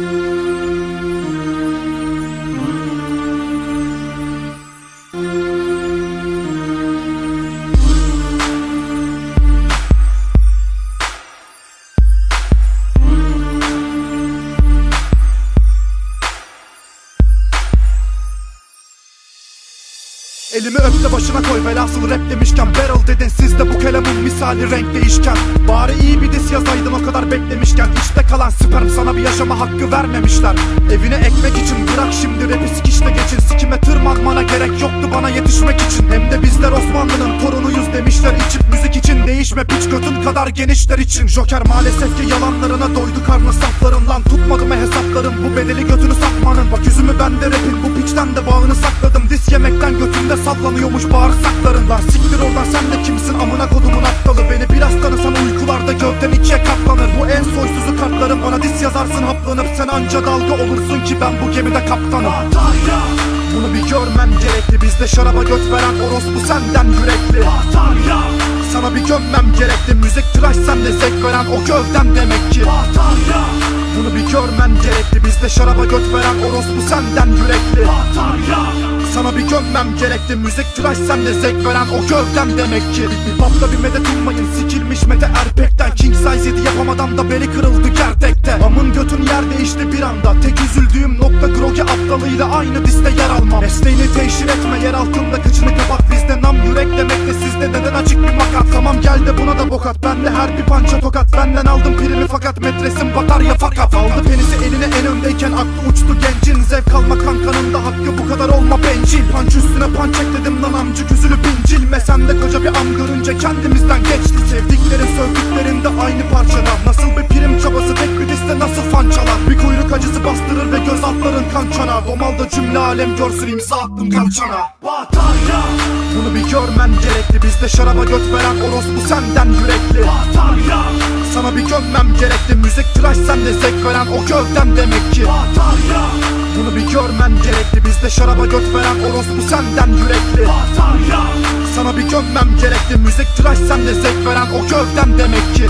Thank you. Elimi öp de başına koy velhasıl rap demişken. Barrel dedin siz de bu kelamın misali renk değişken. Bari iyi bir diss yazaydın o kadar beklemişken. İçte kalan sperm sana bir yaşama hakkı vermemişler. Evine ekmek için bırak şimdi rapi sikişte geçin. Sikime tırmanmana gerek yoktu bana yetişmek için. Hem de bizler Osmanlı'nın torunuyuz demişler. İçip müzik için Değişme piç götün kadar genişler için. Joker maalesef ki yalanlarına doydu karnı safların. Lan tutmadı mı hesaplarım bu bedeli götünü satmanın. Bak yüzümü ben de rapin bu piçten de bağını sakladım. Dis yemekten götümde sallanıyormuş bağırsakların Lan siktir oradan sen de kimsin? Amına kodumun aptalı. Beni biraz tanısan uykularda gövden ikiye katlanır. Bu en soysuzu kartlarım. Bana dis yazarsın haplanıp. Sen anca dalga olursun ki ben bu gemide kaptanım. Bunu bir görmem gerekli. Bizde şaraba göt veren orospu senden yürekli. Sana bir gömmem gerekli. Müzik tıraş sende zevk veren o gövdem demek ki. Bunu bir görmem gerekli. Bizde şaraba göt veren orospu senden yürekli sana bir gömmem gerekti. Müzik tıraş sende zevk veren o gövdem demek ki. Babda bir medet ummayın sikilmiş mete erpekten. King size 7 yapamadan da beli kırıldı gerdekte Amın götün yer değişti bir anda. Tek üzüldüğüm nokta grogi aptalıyla aynı diste yer almam. Mesleğini teşhir etme yer altında kıçını kapat. Bizde nam yürek demekte sizde neden açık bir makat? Tamam gel de buna da bokat. Bende her bir pança tokat. Benden aldım primi fakat metresim batar ya fakat. Aldı penisi eline en öndeyken aklı uçtu gencin. Zevk alma kankanın da hakkı bu kadar olma bencil Panç üstüne panç ekledim lan amcık üzülü pincilme Sen de koca bir am görünce kendimizden geçti. Sevdiklerin sövdüklerin de aynı parçada Nasıl bir prim çabası tek bir liste nasıl fançalar? Bir kuyruk acısı bastırır ve göz altların kan çana Domalda cümle alem görsün imza attım kalçana Bunu bir görmen gerekli. Bizde şaraba göt veren orospu senden yürekli. Sana bir gömmem gerekli. Müzik tıraş sende zevk veren o gövdem demek ki. Bir görmen gerekli. Bizde şaraba göt veren orospu senden yürekli. Sana bir gömmem gerekli. Müzik tıraş sende zevk veren o gövdem demek ki